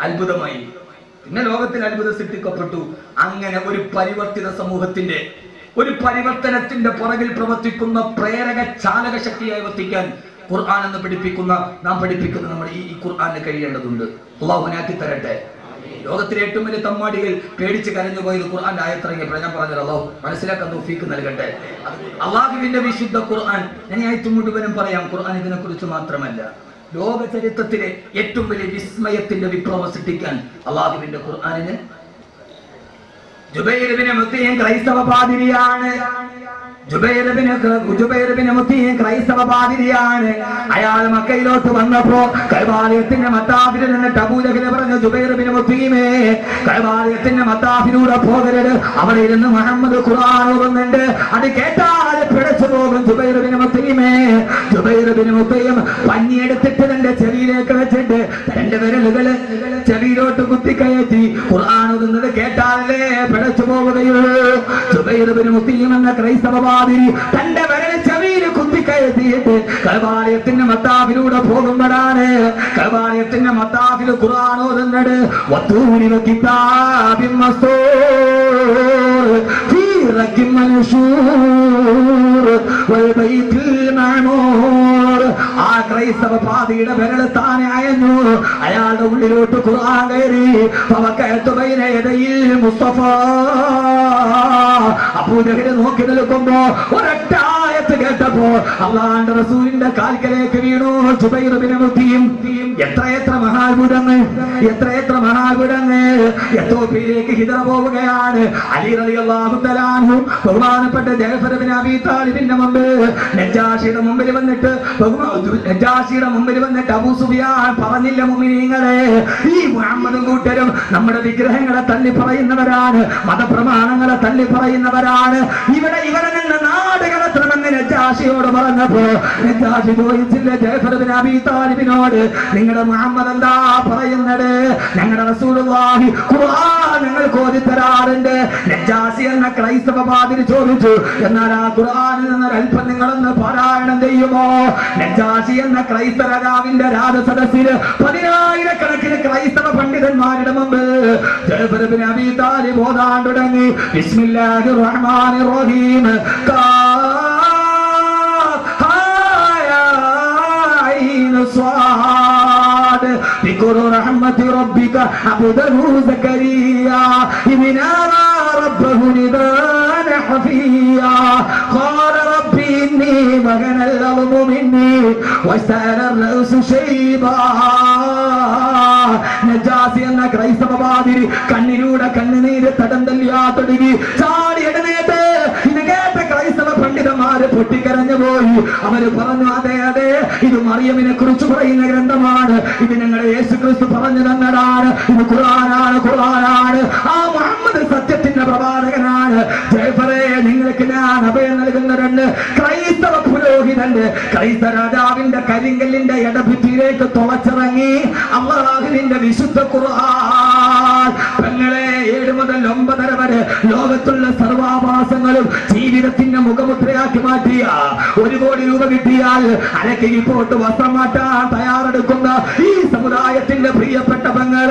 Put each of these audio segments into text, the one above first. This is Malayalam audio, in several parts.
അത്ഭുതമായി. പിന്നെ ലോകത്തിൽ അത്ഭുതം സൃഷ്ടിക്കപ്പെട്ടു. അങ്ങനെ ഒരു പരിവർത്തിത സമൂഹത്തിന്റെ ഒരു പരിവർത്തനത്തിന്റെ പുറകിൽ പ്രവർത്തിക്കുന്ന പ്രേരക ചാലക ശക്തിയായി വർത്തിക്കാൻ ഖുർആൻ എന്ന് പഠിപ്പിക്കുന്ന നാം പഠിപ്പിക്കുന്ന നമ്മൾ ഈ ഖുർആാന് കഴിയേണ്ടതുണ്ട്. അള്ളാഹുനാക്കി തരട്ടെ. ലോകത്തിലെ ഏറ്റവും വലിയ തമ്മാടികൾ പേടിച്ച് കരഞ്ഞു പോയത് ഖുർആൻ ആയത്തിറങ്ങിയപ്പോൾ ഞാൻ പറഞ്ഞത് അള്ളാഹു മനസ്സിലാക്കാൻ തോഫീക്ക് നൽകട്ടെ. അള്ളാഹുവിന്റെ വിശുദ്ധ ഖുർആൻ. ഞാൻ ആയത്ത് മുഴുവനും പറയാം. ഖുർആൻ ഇതിനെ കുറിച്ച് മാത്രമല്ല. ലോക ചരിത്രത്തിലെ ഏറ്റവും വലിയ വിസ്മയത്തിന്റെ വിപ്ലവം സൃഷ്ടിക്കാൻ അള്ളാഹുവിന്റെ ഖുർആാനിന് ജുബൈർബിന് മുത്തിയും ക്രൈസ്തവ പാതിരിയാണ്. ക്രൈസ്തവ പാതിരിയാണ്. അയാൾ മക്കയിലോട്ട് വന്നപ്പോ കൈവാലയത്തിന്റെ മത്താഫിൽ നിന്ന് അബൂലഹിന് പറഞ്ഞു ജുബൈറബിന് മുത്തീമേ കൈവാലയത്തിന്റെ മത്താഫിലൂടെ പോകരുത്. അവിടെ ഇരുന്ന് മുഹമ്മദ് ഖുർആൻ ഓതുന്നുണ്ട്. അത് കേട്ടാൽ പിടച്ചു പോകും ജുബൈറബിന് മുത്തിയുമേ മുത്തയും പഞ്ഞിയെടുത്തിട്ട് തന്റെ ചെവിയിലേക്ക് വെച്ചിട്ട് തന്റെ വിരലുകൾ ചെവിയിലോട്ട് കുത്തിക്കയറ്റി ഖുർആൻ ഓതുന്നത് കേട്ടാലേ പിടച്ചു പോവുകയുള്ളൂ മുത്തിയും എന്ന ക്രൈസ്തവ തന്റെ വിരൽ ചെവിയിൽ കുത്തിക്കയറ്റിയിട്ട് കൽവാലയത്തിന്റെ മത്താഫിലൂടെ പോകുമ്പോഴാണ് കൽവാലയത്തിന്റെ മത്താഫിൽ ഖുർആൻ ഓതുന്നത്. കിതാബിൻ മസ്തൂർ ഫീ റക്കിൻ മൻഷൂർ വൽബൈത്തിൽ മഅമൂർ. ആ ക്രൈസ്തവ പാതിയുടെ വിരൽ താനെ അയഞ്ഞു. അയാളുടെ ഉള്ളിലോട്ട് ഖുർആൻ കയറി. മുസ്തഫ. അബൂജഹൽ നോക്കി നിൽക്കുമ്പോ ഒരൊറ്റ കേട്ടപ്പോ അള്ളാന്റെ റസൂലിന്റെ കാൽക്കലേക്ക് വീണു. ജുബൈർ ബിൻ മുത്തിയും എത്ര എത്ര മഹാത്ഭുതങ്ങൾ എത്ര എത്ര മഹാത്ഭുതങ്ങൾ. എത്തോപ്യയിലേക്ക് ഹിതറ പോവുകയാണ്. അലി റളിയല്ലാഹു തആലാഹു ബഹുമാനപ്പെട്ട ജഅഫർ ബിൻ അബീ താലിബിന്റെ മുമ്പിൽ നജാഷിയുടെ മുമ്പിൽ വന്നിട്ട് നെജാഷിയുടെ മുമ്പിൽ വന്നിട്ട് അബൂ സുഫിയാൻ പറഞ്ഞില്ല മുമിനീങ്ങളെ. ഈ മുഹമ്മദും കൂട്ടരും നമ്മുടെ വിഗ്രഹങ്ങളെ തള്ളി പറയുന്നവരാണ് മതപ്രമാണങ്ങളെ തള്ളി പറയുന്നവരാണ്. ഇവിടെ ഇവരെ നിന്ന് കടത്തണമെന്ന് നജാഷിയോട് പറഞ്ഞപ്പോ നജാഷി ചോദിച്ചില്ല ജഅഫർ ബിൻ അബീ താലിബിനോട്? നിങ്ങളുടെ മുഹമ്മദ് എന്താ പറയുന്നത്? ഞങ്ങളുടെ റസൂലുള്ളാഹി ഖുർആൻ ഞങ്ങൾ ഓതി തരാറുണ്ട് നജാസി എന്ന ക്രൈസ്തവ പാതിരി ചോദിച്ചു എന്നാൽ ആ ഖുർആനിൽ നിന്ന് അല്പം നിങ്ങളൊന്ന് പാരായണം ചെയ്യുമോ? നജാസി എന്ന ക്രൈസ്തവ രാജാവിന്റെ രാജസദസ്സിൽ പതിനായിരക്കണക്കിന് ക്രൈസ്തവ പണ്ഡിതന്മാരുടെ മുമ്പ് ജഅഫർ ബിൻ അബീ താലിബ് ഓതാൻ തുടങ്ങി. ബിസ്മില്ലാഹിർ റഹ്മാനിർ റഹീം. عين صاد ذكر رحمة ربك عبده زكريا إذ نادى ربه نداء خفيا قال رب إني مكن الأرض مني واشتعل الرأس شيبا നജാസി എന്ന ക്രൈസ്തവ പാതിരി കണ്ണിലൂടെ കണ്ണുനീര് തടം തല്ലിയാ തുടങ്ങി ചാടി പൊട്ടിക്കരഞ്ഞു പോയി. അവർ പറഞ്ഞു അതെ അതെ ഇത് മറിയമിനെ കുറിച്ച് പറയുന്ന ഗ്രന്ഥമാണ്. ഇത് ഞങ്ങളുടെ യേശു ക്രിസ്തു പറഞ്ഞു തന്നതാണ്. ഇത് ഖുർആനാണ് ഖുർആനാണ്. ആ മുഹമ്മദ് സത്യത്തിന്റെ പ്രവാചകനാണ്. നിങ്ങൾക്ക് ഞാൻ അഭയം നൽകുന്നവരുണ്ട്. ക്രൈസ്തവ പുരോഹിതന്റെ ക്രൈസ്തവ രാജാവിന്റെ കരിങ്കല്ലിന്റെ ഇടഭിത്തിയിലേക്ക് തുളച്ചിറങ്ങി അള്ളാഹുവിന്റെ വിശുദ്ധ ഖുർആൻ കിട്ടിയാൽ അരക്ക് പോട്ട് വസ്ത്രം മാറ്റാൻ തയ്യാറെടുക്കുന്ന ഈ സമുദായത്തിന്റെ പ്രിയപ്പെട്ട പങ്ങൾ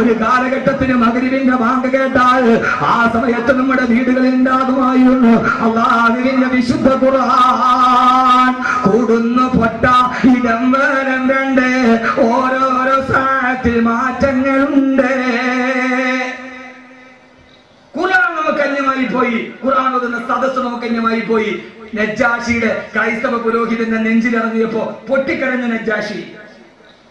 ഒരു കാലഘട്ടത്തിന് മകരിവിന്റെ വാങ്ക് കേട്ടാൽ ആ സമയത്ത് നമ്മുടെ വീടുകളിൽ ഉണ്ടാകുമായിരുന്നു. അള്ളാഹുവിന്റെ വിശുദ്ധ ഖുർആൻ കൂടുന്നു പൊട്ട ഇടം വേണം രണ്ട് ഓരോരോ സാഹത്തിൽ മാറ്റങ്ങളുണ്ട്. ഖുർആൻ നമുക്ക് അന്യമായി പോയി ഖുർആൻ ഒതുന്ന സദസ്സ് നമുക്ക് അന്യമായി പോയി നജ്ജാഷിയുടെ ക്രൈസ്തവ പുരോഹിതന്റെ നെഞ്ചിലിറങ്ങിയപ്പോ പൊട്ടിക്കരഞ്ഞ നജ്ജാഷി.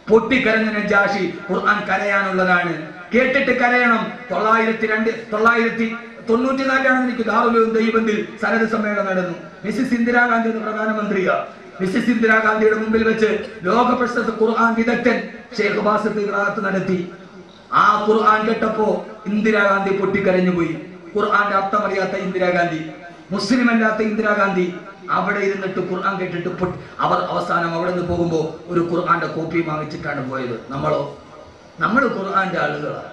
പൊട്ടിക്കരഞ്ഞ നജ്ജാഷി ഖുർആൻ കരയാനുള്ളതാണ്. കേട്ടിട്ട് കരയണം. തൊള്ളായിരത്തി രണ്ട് തൊള്ളായിരത്തി തൊണ്ണൂറ്റിനാലിലാണ് എനിക്ക് ദാറുലും ദൈവത്തിൽ സനത് സമ്മേളനം നടന്നു. മിസ്സിസ് ഇന്ദിരാഗാന്ധി എന്ന പ്രധാനമന്ത്രിയാ. മിസ്സിസ് ഇന്ദിരാഗാന്ധിയുടെ മുമ്പിൽ വെച്ച് ലോക പ്രശസ്ത ഖുർആൻ വിദഗ്ധൻ ഷെയ്ഖ് ബാസത്ത് ഇറാത്ത് നടത്തി. ആ ഖുർആൻ കേട്ടപ്പോ ഇന്ദിരാഗാന്ധി പൊട്ടിക്കരഞ്ഞുപോയി. ഖുർആന്റെ അർത്ഥമറിയാത്ത ഇന്ദിരാഗാന്ധി. മുസ്ലിം അല്ലാത്ത ഇന്ദിരാഗാന്ധി അവിടെ ഇരുന്നിട്ട് ഖുർആൻ കേട്ടിട്ട് അവർ അവസാനം അവിടെ നിന്ന് പോകുമ്പോൾ ഒരു ഖുർആന്റെ കോപ്പി വാങ്ങിച്ചിട്ടാണ് പോയത്. നമ്മളോ? നമ്മൾ ഖുർആന്റെ ആളുകളാണ്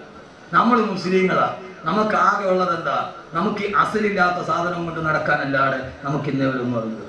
നമ്മൾ മുസ്ലിങ്ങളാ. നമുക്ക് ആകെ ഉള്ളത് എന്താ? നമുക്ക് അസലില്ലാത്ത സാധനം കൊണ്ട് നടക്കാനല്ലാതെ നമുക്ക് ഇന്നേ ഒരു അറിയുന്നത്